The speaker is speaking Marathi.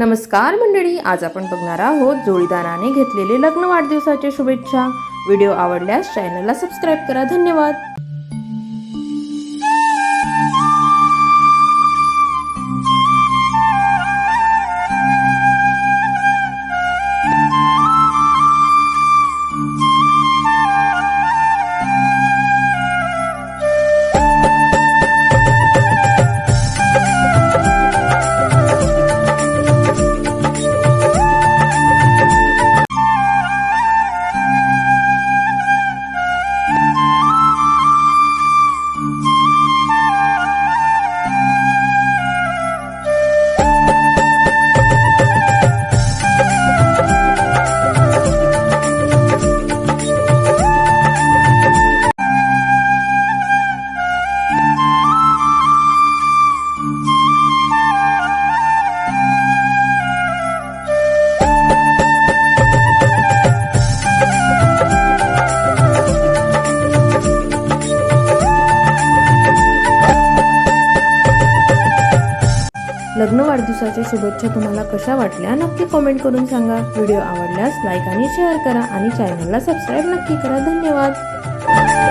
नमस्कार मंडळी आज आपण बघणार आहोत जोडीदाराने घेतलेले लग्न वाढदिवसाच्या शुभेच्छा. व्हिडिओ आवडल्यास चॅनलला सबस्क्राईब करा. धन्यवाद. लग्न वाढदिवसाच्या शुभेच्छा तुम्हाला कशा वाटल्या नक्की कमेंट करून सांगा. व्हिडिओ आवडल्यास लाईक आणि शेअर करा आणि चॅनलला सबस्क्राईब नक्की करा. धन्यवाद.